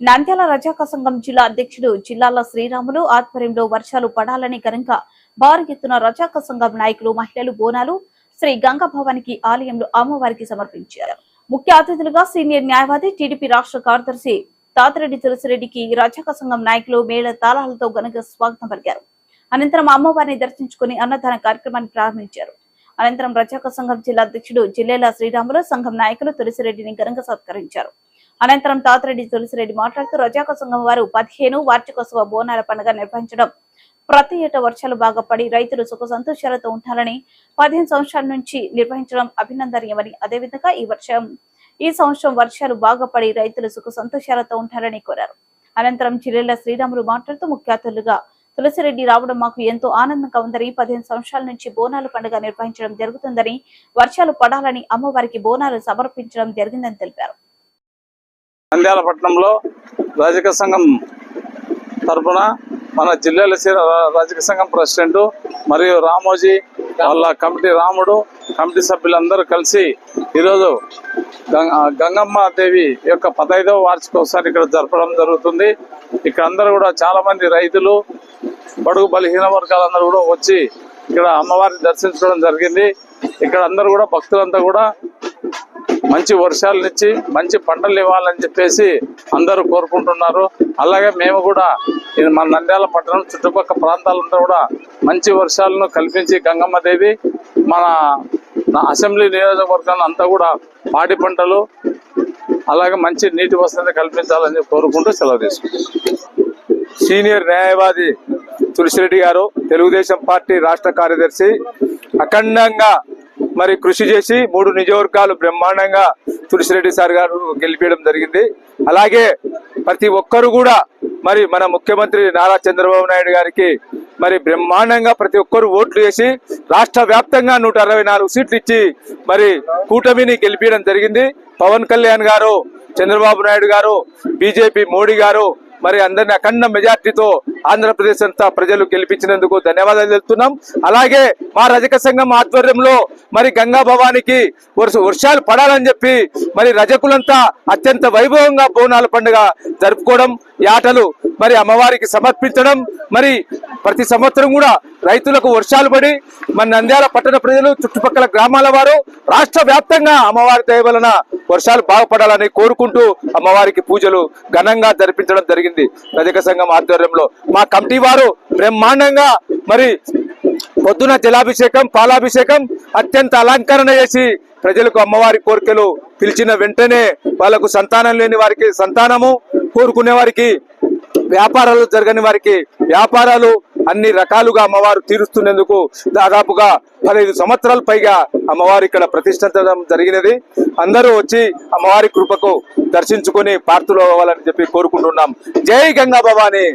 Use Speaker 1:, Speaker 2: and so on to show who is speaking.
Speaker 1: నంద్యాల రజాక సంఘం జిల్లా అధ్యక్షుడు జిల్లాల శ్రీరాములు ఆధ్వర్యంలో వర్షాలు పడాలని కనుక భారీ ఎత్తున రజాక సంఘం నాయకులు మహిళలు బోనాలు శ్రీ గంగా భవానికి ఆలయంలో అమ్మవారికి సమర్పించారు. ముఖ్య అతిథులుగా సీనియర్ న్యాయవాది టీడీపీ రాష్ట్ర కార్యదర్శి తాతిరెడ్డి తులసిరెడ్డికి రజాక సంఘం నాయకులు మేళ తాళాలతో ఘనంగా స్వాగతం పలికారు. అనంతరం అమ్మవారిని దర్శించుకుని అన్నదాన కార్యక్రమాన్ని ప్రారంభించారు. అనంతరం రజాక సంఘం జిల్లా అధ్యక్షుడు జిల్లేల శ్రీరాములు సంఘం నాయకులు తులసిరెడ్డిని ఘనంగా సత్కరించారు. అనంతరం తాతరెడ్డి తులసిరెడ్డి మాట్లాడుతూ రజాక సంఘం వారు పదిహేను వార్షికోత్సవ బోనాల పండుగ నిర్వహించడం. ప్రతి ఏటా వర్షాలు బాగా పడి రైతులు సుఖ సంతోషాలతో ఉంటారని పదిహేను సంవత్సరాల నుంచి నిర్వహించడం అభినందనీయమని అదేవిధంగా ఈ వర్షం ఈ సంవత్సరం వర్షాలు బాగా పడి రైతులు సుఖ సంతోషాలతో ఉంటారని కోరారు. అనంతరం జిల్లాల శ్రీరాములు మాట్లాడుతూ ముఖ్య అతిథులుగా తులసిరెడ్డి రావడం మాకు ఎంతో ఆనందంగా ఉందని పదిహేను సంవత్సరాల నుంచి బోనాల పండుగ నిర్వహించడం జరుగుతుందని వర్షాలు పడాలని అమ్మవారికి బోనాలు సమర్పించడం జరిగిందని తెలిపారు.
Speaker 2: నంద్యాల పట్టణంలో రాజకీయ సంఘం తరఫున మన జిల్లాల శ్రీ- రాజకీయ సంఘం ప్రెసిడెంట్ మరియు రామోజీ వాళ్ళ కమిటీ రాముడు కమిటీ సభ్యులందరూ కలిసి ఈరోజు గంగ గంగమ్మ దేవి యొక్క పదహైదవ వార్షికోత్సవాన్ని ఇక్కడ జరపడం జరుగుతుంది. ఇక్కడ అందరూ కూడా చాలా మంది రైతులు బడుగు బలహీన వర్గాలందరూ కూడా వచ్చి ఇక్కడ అమ్మవారిని దర్శించుకోవడం జరిగింది. ఇక్కడ అందరూ కూడా భక్తులంతా కూడా మంచి వర్షాలనిచ్చి మంచి పంటలు ఇవ్వాలని చెప్పేసి అందరూ కోరుకుంటున్నారు. అలాగే మేము కూడా ఇది మన నంద్యాల పట్టణం చుట్టుపక్కల ప్రాంతాలంతా కూడా మంచి వర్షాలను కల్పించి గంగమ్మ దేవి మన అసెంబ్లీ నియోజకవర్గాన్ని అంతా కూడా పాడి పంటలు అలాగే మంచి నీటి వసతి కల్పించాలని కోరుకుంటూ సెలవు తీసుకుంటాం
Speaker 3: సీనియర్ న్యాయవాది తులసిరెడ్డి గారు తెలుగుదేశం పార్టీ రాష్ట్ర కార్యదర్శి అఖండంగా మరి కృషి చేసి మూడు నియోజకవర్గాలు బ్రహ్మాండంగా తులసిరెడ్డి సార్ గారు గెలిపించడం జరిగింది. అలాగే ప్రతి ఒక్కరు కూడా మరి మన ముఖ్యమంత్రి నారా చంద్రబాబు నాయుడు గారికి మరి బ్రహ్మాండంగా ప్రతి ఒక్కరు ఓట్లు వేసి రాష్ట్ర వ్యాప్తంగా నూట అరవై నాలుగు సీట్లు ఇచ్చి మరి కూటమిని గెలిపించడం జరిగింది. పవన్ కళ్యాణ్ గారు చంద్రబాబు నాయుడు గారు బీజేపీ మోడీ గారు మరి అందరిని అఖండ మెజార్టీతో ఆంధ్రప్రదేశ్ అంతా ప్రజలు గెలిపించినందుకు ధన్యవాదాలు తెలుపుతున్నాం. అలాగే మా రజక సంఘం ఆధ్వర్యంలో మరి గంగా భవానికి వర్షాలు పడాలని చెప్పి మరి రజకులంతా అత్యంత వైభవంగా బోనాల పండుగ జరుపుకోవడం యాటలు మరి అమ్మవారికి సమర్పించడం మరి ప్రతి సంవత్సరం కూడా రైతులకు వర్షాలు పడి మన నంద్యాల పట్టణ ప్రజలు చుట్టుపక్కల గ్రామాల వారు రాష్ట్ర వ్యాప్తంగా అమ్మవారి దయ వలన వర్షాలు బాగుపడాలని కోరుకుంటూ అమ్మవారికి పూజలు ఘనంగా జరిపించడం జరిగింది. రజక సంఘం ఆధ్వర్యంలో మా కమిటీ వారు బ్రహ్మాండంగా మరి పొద్దున జలాభిషేకం పాలాభిషేకం అత్యంత అలంకరణ చేసి ప్రజలకు అమ్మవారి కోరికలు పిలిచిన వెంటనే వాళ్ళకు సంతానం లేని వారికి సంతానము కోరుకునే వారికి వ్యాపారాలు జరగని వారికి వ్యాపారాలు అన్ని రకాలుగా అమ్మవారు తీరుస్తున్నందుకు దాదాపుగా పదహైదు సంవత్సరాల పైగా అమ్మవారు ఇక్కడ ప్రతిష్ఠించడం జరిగినది. అందరూ వచ్చి అమ్మవారి కృపకు దర్శించుకొని పార్తులు అవ్వాలని చెప్పి కోరుకుంటున్నాం. జై గంగా భవాని!